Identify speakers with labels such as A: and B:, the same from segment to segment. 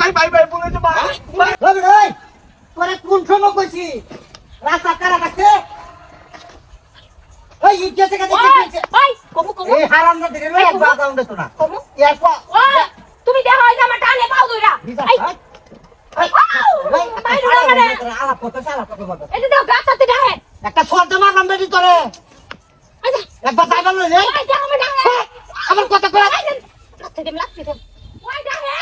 A: ভাই ভাই ভাই বলেছে ভাই ভাই
B: রবি ভাই তোরে কোন সময় কইছি রাস্তা কারা কাছে ওই ইজ্জতে কাছে
C: ওই,
B: ইজ্জতে
C: কমু, কমু,
B: এই হারাম না লই একবার দাও দে তোরা
C: কমু।
B: একবার
C: তুমি দেখো এই আমার টানে পাও ধইরা। এই,
B: আলাপ করতে আলাপ করতে
C: এই দেখো গাছ ডাহে।
B: একটা শর্ত মারলাম বেটি তোরে একবার লই রে।
C: আমার
B: কথা কয়
C: এই যে, লাগতে দেম, লাগতে দেম। ওই ডাহে।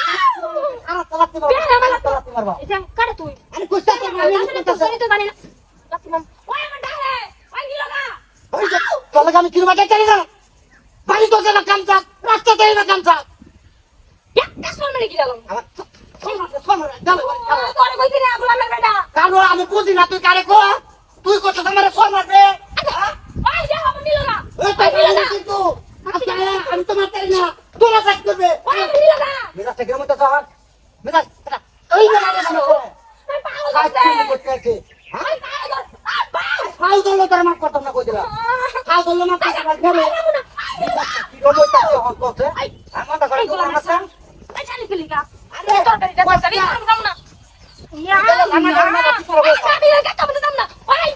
C: আউ!
B: আমার তো লাগতে পারব
C: বেড়া, বেড়া।
B: আমার তো লাগতে পারব
C: এই যে, কাটা তুই।
B: আরে কুস্তা তো
C: আমি
B: মারি
C: আসলে তো না। লাগতে দেম। ওই আমার ডাহে। ওই নিলগা।
B: ওই যে তোর লাগে আমি কিরমাটা চাই না বাড়ি তো যাবে কামচা রাস্তা চাই না কামচা
C: একটা সোল মেরে গিলাম।
B: আমার আমি বুঝি না তুই কারে কো তুই কত আমার।
C: ওই
B: তো আমি কিন্তু আজকে আমি তো না তোরা সাইড করবে
C: ওই আমার নিলগা।
B: মেজাজ থেকে মতো শহর মেজাজ ওই না মারে না কাজ
C: করছে।
B: করতে করতে আছে। ফাউ দল তোর মার করতাম না কই দিলা ফাউ দল মার করতাম না করে
C: আই, না,
B: কি রবো তাতে হল করছে আমার তো করে
C: এই
B: তো
C: গোলামের
B: মারতাম
C: সোল। এই আরে, তরকারিটা তরকারি, আমি না। ইয়া, ইয়া।
B: করব?
C: এই, আমি মধ্যে যাব না। ওই,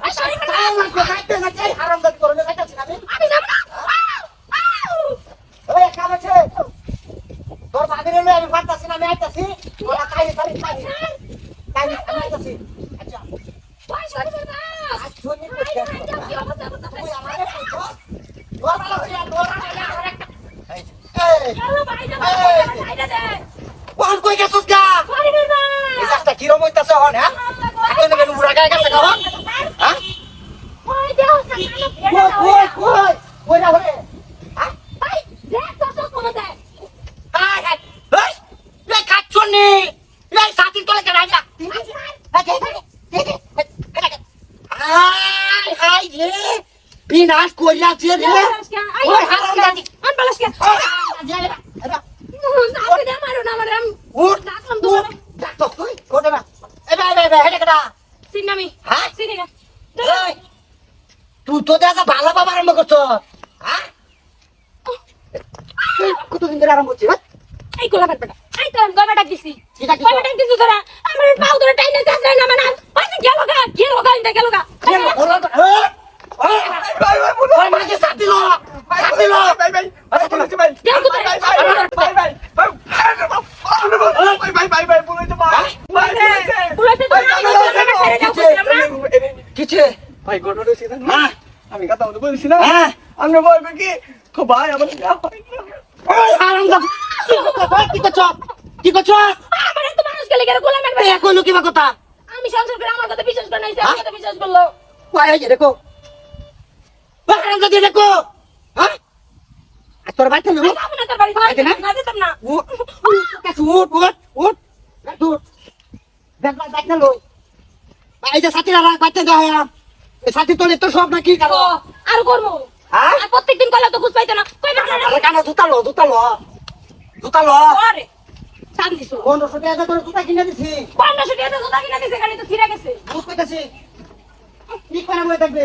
C: ওই, sorry, বেটা।
B: আমার তো খাইতে না চাই হারাম দাবি করে না খাইতাছি না আমি
C: আমি যাব না। আউ, আউ।
B: ওই কাম আছে তোর ভাবিরে লই আমি পারতাছি না আমি আইতাছি ওরা খাইলে খালি খাই খাই আমি আইতাছি আচ্ছা
C: ওই, sorry, বেটা।
B: আজ শুনি
C: আই, আই, আই, কি অবস্থা, অবস্থা।
B: তুই আমারে কইছো তোর ভালো হইয়া তোর ভালো আমার একটা এই গা
C: sorry, বেটা।
B: এই রাস্তা কি রকম হইতাছে হন হ্যাঁ? উড়া গায় গেছে গা হ্যাঁ
C: ওই, দেও, সামনে,
B: কই কই কই কই না হরে হ্যাঁ
C: ওই, দেখ, তোর চোখ কমে দেয়।
B: আয় আয় এই এই কাচ্চনি এই সাথী তোলে কেন আইলা আয় হাই রে বিনাশ কইরাছে রে ওই হারাম দাদি
C: আন বালাস কে? সাথে দে, মারো না, মারো, আমি
B: উঠ
C: ডাকলাম তোমারে।
B: ডাক তো তুই কোটে না এ ভাই ভাই ভাই হেডে কেডা
C: চিনি আমি।
B: হ্যাঁ?
C: চিনি না।
B: তুই তো দেখা ভালো বাবা আরম্ভ করছ হ্যাঁ কতদিন ধরে আরম্ভ করছিস হ্যাঁ?
C: এই গোলাপের বেটা। এই তো গয়বা ডাক দিছি।
B: কি ডাক দিছো?
C: তোরা। আমার পাও ধরে টাইনে যাস না, না, না। ওই যে গেলো গা, গেলো গা, ইন্দা গেলো গা।
B: কেন বলো তো এই ওই
A: ভাই ভাই বলো
B: ওই মাকে সাথী লো সাথী লো
A: ভাই ভাই ভাই বলেছে ভাই ভাই? ভাই ভাই ভাই ভাই ভাই ভাই ভাই ভাই ভাই বলেছে
C: তো, আমি তো তোকে ছেড়ে যাও
B: কিছে
A: ভাই ঘটনা হয়েছে না
B: হ্যাঁ
A: আমি কথা বলতে বলছি না
B: হ্যাঁ
A: আমরা বলবে কি খো ভাই আমার না।
B: ওই হারাম দাদি কি করছ কি করছ
C: আমার এত মানুষ গেলে গেলে গোলামের বেটা।
B: এ কইলো কথা
C: আমি সংসার করে আমার কথা বিশ্বাস করে নাই, সে আমার কথা বিশ্বাস করল।
B: ওই দেখো ওই হারাম দাদি দেখো হ্যাঁ? তোর
C: না? তোর বাড়ি, ভাই,
B: আইতে না?
C: যেতাম না।
B: উঠ উঠ উঠ। উঠ দেখ বাইক না লই। এই যে সাথীরা রাখ বাইতে যায় এই সাথী তোলে তো সব না কি কারও?
C: আর করব।
B: হ্যাঁ?
C: আর প্রত্যেকদিন করলে তো খুঁজ পাইতো না। কই?
B: আরে কানে জুতা লো জুতা লো।
C: জুতা কিনে দিছি। এখানে তো ছিঁড়ে গেছে।
B: বুঝ করতেছি কি করে বই থাকবে